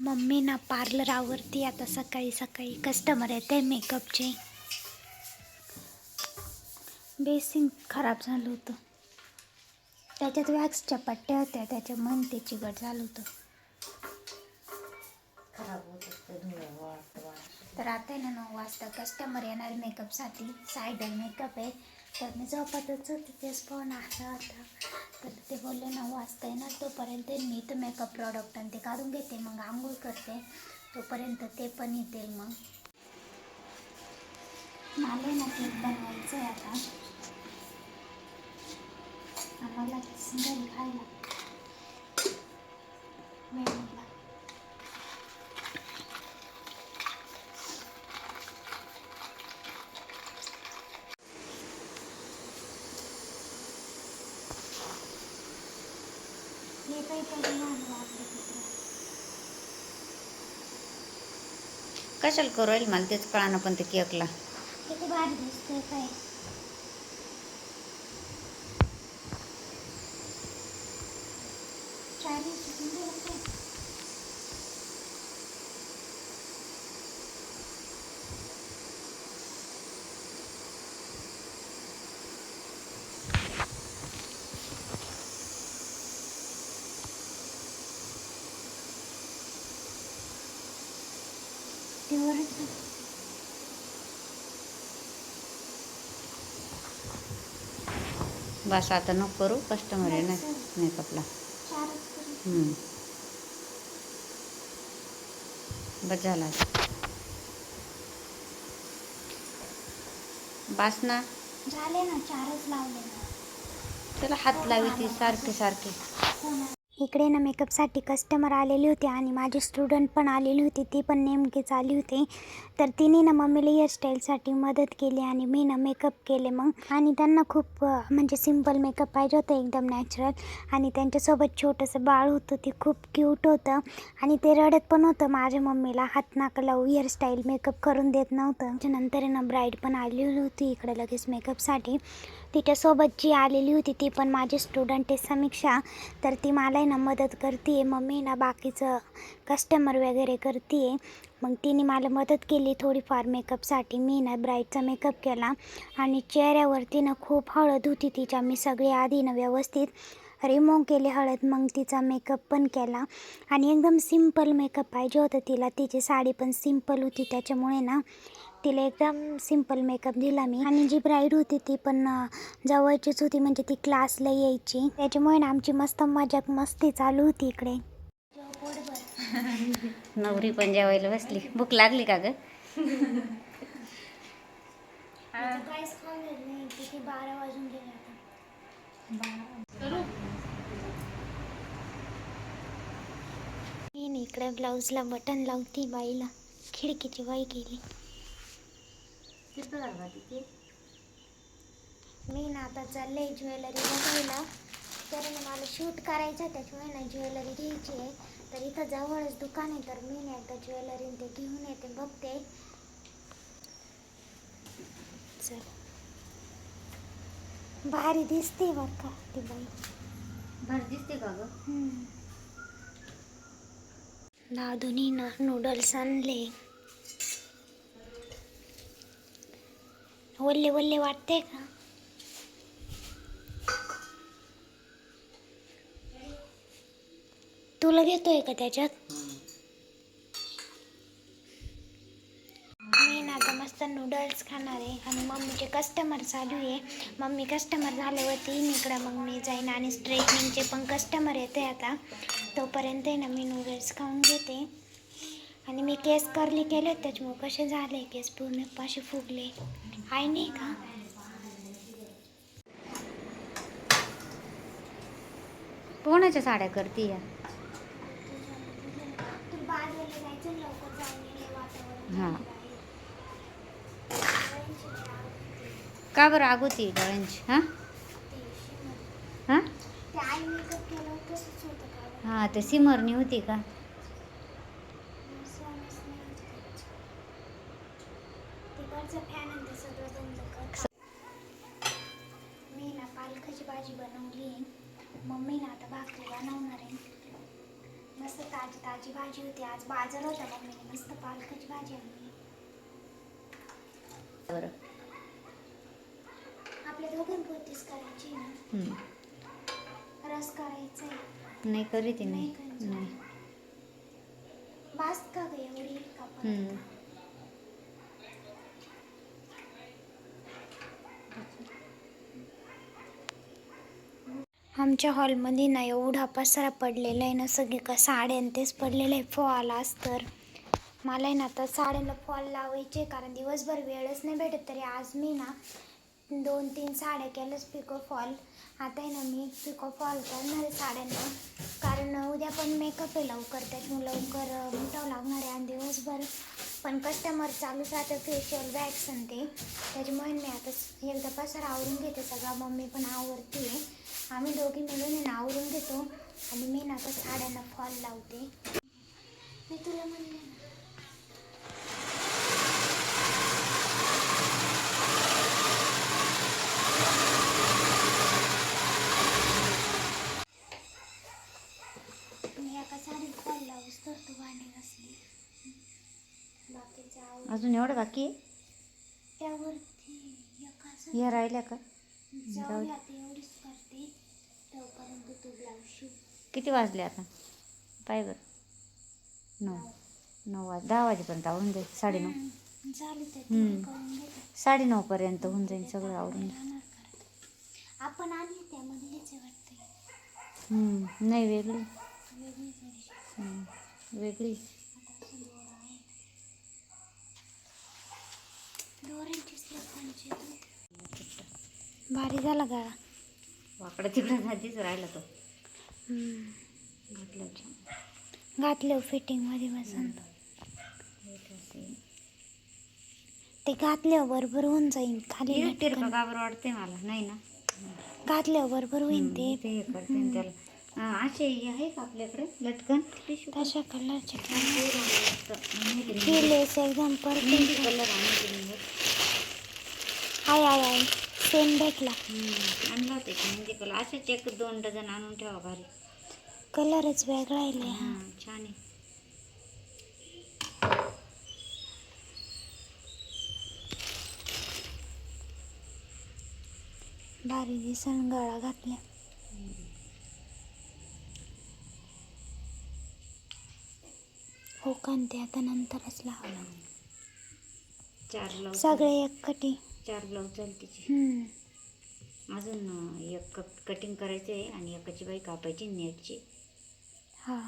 Mummy ना parlour आवरती आता सकाळी सकाळी कस्टमर येते मेकअपचे बेसिंग खराब झालं होतं. त्याच्यात वॅक्सच्या पट्ट्या होत्या त्याच्यामुळे ते चिकट झालं होतं. तर आता ना नऊ वाजता कस्टमर येणार मेकअपसाठी सायडर मेकअप आहे. तर मी झोपतच होती तेच फोन आला होता तर ते बोलले नऊ वाजता येणार तोपर्यंत मी तर मेकअप प्रॉडक्ट आणि ते काढून घेते मग आंघोळ करते. तोपर्यंत ते पण येतील मग. मला ना केक बनवायचं आहे आता. आम्हाला घरी खायला. कशाला करू राहील? मला तेच कळानं पण ते केकला. किती काय बस आता नको करू. कस्टमर आहे ना मेकअपला. बस झाला बस ना. झाले ना चारच लावले ना. त्याला हात लावी ती सारखे सारखे. इकडे ना मेकअपसाठी कस्टमर आलेली होती आणि माझी स्टुडंट पण आलेली होती. ती पण नेमकीच आली होती. तर तिने ना मम्मीला हेअरस्टाईलसाठी मदत केली आणि मी ना मेकअप केले मग. आणि त्यांना खूप म्हणजे सिंपल मेकअप पाहिजे होतं एकदम नॅचरल आणि त्यांच्यासोबत छोटंसं बाळ होतं ते खूप क्यूट होतं. आणि ते रडत पण होतं माझ्या मम्मीला. हात नाका लावू हेअरस्टाईल मेकअप करून देत नव्हतं. त्याच्यानंतर ना ब्राईड पण आलेली होती इकडे लगेच मेकअपसाठी तिच्यासोबत जी आलेली होती ती पण माझी स्टुडंट आहे समीक्षा. तर ती मला ना मदत करते आहे मम्मी ना बाकीचं कस्टमर वगैरे करते आहे मग तिने मला मदत केली थोडीफार मेकअपसाठी मी ना ब्राईटचा मेकअप केला आणि चेहऱ्यावरती ना खूप हळद होती तिच्या. मी सगळी आधी ना व्यवस्थित रिमूव्ह केली हळद. मग तिचा मेकअप पण केला. आणि एकदम सिंपल मेकअप पाहिजे होतं तिला. तिची साडी पण सिंपल होती. त्याच्यामुळे ना तिला एकदम सिंपल मेकअप दिला मी. आणि जी ब्राईड होती ती पण जवळचीच होती म्हणजे ती क्लासला यायची. त्याच्यामुळे ना आमची मस्त मजाक मस्ती चालू होती इकडे. नवरी पण जेवायला बसली. भूक लागली का ग? बारा वाजून गेले इकडे ब्लाऊजला बटन लावती बाईला. खिडकीची बाई केली मी ना आता चालले ज्वेलरी बघायला तर ना मला शूट करायचं त्याच्यामुळे ना ज्वेलरी घ्यायची आहे. तर इथं जवळच दुकान आहे तर मी ना एकदा ज्वेलरी ते घेऊन येते बघते. चल. भारी दिसते बरं का ती बाई. भारी दिसते का ग? दादूनी ना नूडल्स आणले. वल्ले वल्ले वाटते का? तुला घेतोय का त्याच्यात? मी ना आता मस्त नूडल्स खाणार आहे आणि मम्मीचे कस्टमर चालू आहे. मम्मी कस्टमर झाल्यावरती येईन इकडं मग मी जाईन आणि स्ट्रेटनिंगचे पण कस्टमर येते आता. तोपर्यंत आहे ना मी नूडल्स खाऊन घेते. आणि मी केस करली केले त्याच्यामुळे कसे झाले? केस पूर्ण पाशी फुगले. आहे नाही का? कोणाच्या साड्या करते या? हां. का बरं अगोती डोळ्यांची हां? हां? हां ते सिमरनी होती का? मी ना पालकाची भाजी बनवली आहे. मम्मी ना आता भाकरी बनवणार आहे. मस्त ताजी ताजी भाजी होती. आज बाजार होता मम्मीने. मस्त पालकाची भाजी आणली. आपल्या दोघांपुरतीच करायची ना. रस करायचा आहे. नाही करी ती नाही. नाही. बास का ग एवढी? का आमच्या हॉलमध्ये ना एवढा पसारा पडलेला आहे ना सगळे का साड्या आणि तेच पडलेलं आहे फॉल आज तर. मला आहे ना आता साड्यांना फॉल लावायचे कारण दिवसभर वेळच नाही भेटत तरी आज मी ना दोन तीन साड्या केल्याच पिको फॉल आता आहे ना मी पिको फॉल करणार आहे साड्यांना कारण उद्या पण मेकअप आहे लवकर त्याच्यामुळे लवकर मिटावं लागणार आहे आणि दिवसभर. पण कस्टमर चालूच राहतं फेशियल वॅक्स आणि ते. त्याच्यामुळे मी आता एकदा पसारा आवरून घेते सगळा मम्मी पण आवरते आम्ही दोघी मिळून आवरून घेतो. आणि मी ना आता साड्यांना फॉल लावते. मी तुला म्हणले ना. मी एका साडीत फॉल लावूस तर तू भांडी घासली. बाकीचं आवर अजून एवढं बाकी? आहे? त्यावरती एका राहिल्या का? जाऊ दे. आता एवढीच करते तोपर्यंत तू किती वाजले आता? पाय बरं. नऊ. नऊ वाज दहा वाजेपर्यंत आवरून जाईल. साडेनऊ हम्म, झाली तर हम्म. ती करून घेते साडेनऊ पर्यंत होऊन जाईल सगळं आवरून. राहणार आपण आणली त्यामधलीच आहे वाटते हम्म, नाही वेगळी. वेगळी थोडीशी. हम्म, दोऱ्यांचीच लोकांची भारी झाला गळा. वाकडं तिकडं आधीच राहिला तो. घातलं घातलं फिटिंगमध्ये बसून ते घातल्यावर बरोबर होऊन जाईल खाली लटकन. तिरपं का बरं वाटते मला. नाही ना? घातल्यावर बरोबर हम्म, ते. ते हे करते ना त्याला. हा, असे हे आहे का आपल्याकडे? लटकन? टिश्यू तशा कलरचे मेहंदी ही लेस एकदम परफेक्ट कलर आणि हाय हाय हाय. सेम भेटला. आणला होता मेहंदी कलर असेच एक दोन डझन आणून ठेवा भारी. कलरच वेगळा आहे हा छान आहे. भारी दिसन गळा घातल्या. हो का न ते आता नंतरच लावलं सगळे एक कटी. चार ब्लाऊज झाले तिचे. अजून एक कट कटिंग करायचं आहे आणि एकाची बाई कापायची नेटची हा.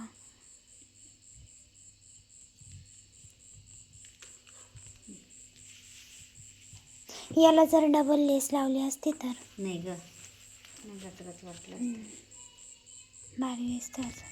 याला जर डबल लेस लावली असती तर? नाही ग. नाही गचगच वाटलं भारी असंच